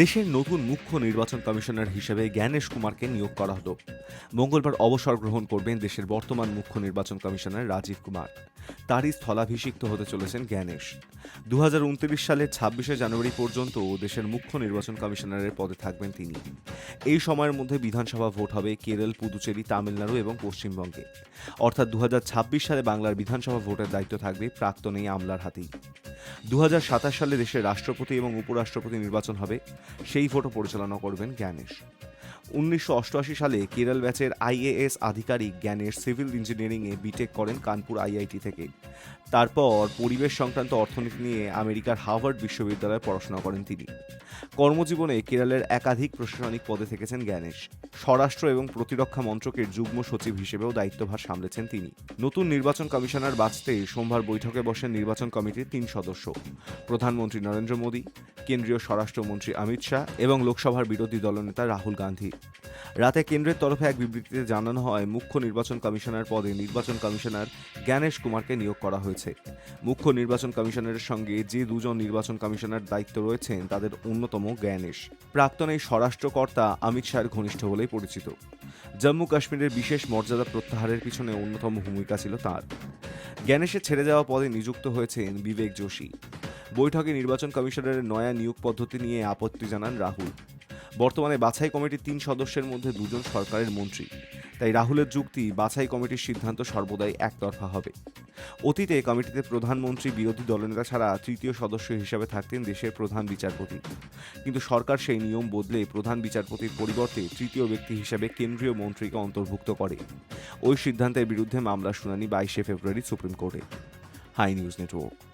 দেশের নতুন মুখ্য নির্বাচন কমিশনার হিসেবে জ্ঞানেশ কুমারকে নিয়োগ করা হলো। মঙ্গলবার অবসর গ্রহণ করবেন দেশের বর্তমান মুখ্য নির্বাচন কমিশনার রাজীব কুমার। তারই স্থলাভিষিক্ত হতে চলেছেন জ্ঞানেশ। দু হাজার উনত্রিশ সালের ছাব্বিশে জানুয়ারি পর্যন্ত দেশের মুখ্য নির্বাচন কমিশনারের পদে থাকবেন তিনি। এই সময়ের মধ্যে বিধানসভা ভোট হবে কেরল, পুদুচেরি, তামিলনাড়ু এবং পশ্চিমবঙ্গে। অর্থাৎ দু হাজার ছাব্বিশ সালে বাংলার বিধানসভা ভোটের দায়িত্ব থাকবে প্রাক্তন এই আমলার হাতেই। দু হাজার সাতাশ সালে দেশের রাষ্ট্রপতি এবং উপরাষ্ট্রপতি নির্বাচন হবে, সেই ফটো পরিচালনা করবেন জ্ঞানেশ। উনিশশো অষ্টআশি সালে কেরল ব্যাচের আইএএস আধিকারিক জ্ঞানের সিভিল ইঞ্জিনিয়ারিংয়ে বিটেক করেন কানপুর আইআইটি থেকে। তারপর পরিবেশ সংক্রান্ত অর্থনীতি নিয়ে আমেরিকার হার্ভার্ড বিশ্ববিদ্যালয়ে পড়াশোনা করেন তিনি। কর্মজীবনে কেরলের একাধিক প্রশাসনিক পদে থেকেছেন জ্ঞানেশ। স্বরাষ্ট্র এবং প্রতিরক্ষা মন্ত্রকের যুগ্ম সচিব হিসেবেও দায়িত্বভার সামলেছেন তিনি। নতুন নির্বাচন কমিশনার বাঁচতে সোমবার বৈঠকে বসেন নির্বাচন কমিটির তিন সদস্য। প্রধানমন্ত্রী নরেন্দ্র মোদী, কেন্দ্রীয় স্বরাষ্ট্রমন্ত্রী অমিত শাহ এবং লোকসভার বিরোধী দলনেতা রাহুল গান্ধী। রাতে কেন্দ্রের তরফে এক বিবৃতিতে জানানো হয়, মুখ্য নির্বাচন কমিশনার পদে নির্বাচন কমিশনার জ্ঞানেশ কুমারকে নিয়োগ করা হয়েছে। মুখ্য নির্বাচন কমিশনারের সঙ্গে যে দুজন নির্বাচন কমিশনার দায়িত্ব রয়েছেন, তাদের অন্যতম জ্ঞানেশ। প্রাক্তন এই স্বরাষ্ট্রকর্তা অমিত শাহের ঘনিষ্ঠ বলেই পরিচিত। জম্মু কাশ্মীরের বিশেষ মর্যাদা প্রত্যাহারের পিছনে অন্যতম ভূমিকা ছিল তার। জ্ঞানেশের ছেড়ে যাওয়া পদে নিযুক্ত হয়েছেন বিবেক যোশী। বৈঠকে নির্বাচন কমিশনারের নয়া নিয়োগ পদ্ধতি নিয়ে আপত্তি জানান রাহুল। বর্তমানে বাছাই কমিটির তিন সদস্যের মধ্যে দুজন সরকারের মন্ত্রী। তাই রাহুলের যুক্তি বাছাই কমিটির সিদ্ধান্ত সর্বদাই একতরফা হবে। অতীতে কমিটিতে প্রধানমন্ত্রী বিরোধী দলনেতা ছাড়া তৃতীয় সদস্য হিসেবে থাকতেন দেশের প্রধান বিচারপতি। কিন্তু সরকার সেই নিয়ম বদলে প্রধান বিচারপতির পরিবর্তে তৃতীয় ব্যক্তি হিসেবে কেন্দ্রীয় মন্ত্রীকে অন্তর্ভুক্ত করে। ওই সিদ্ধান্তের বিরুদ্ধে মামলার শুনানি বাইশে ফেব্রুয়ারি সুপ্রিম কোর্টে। Hi news network.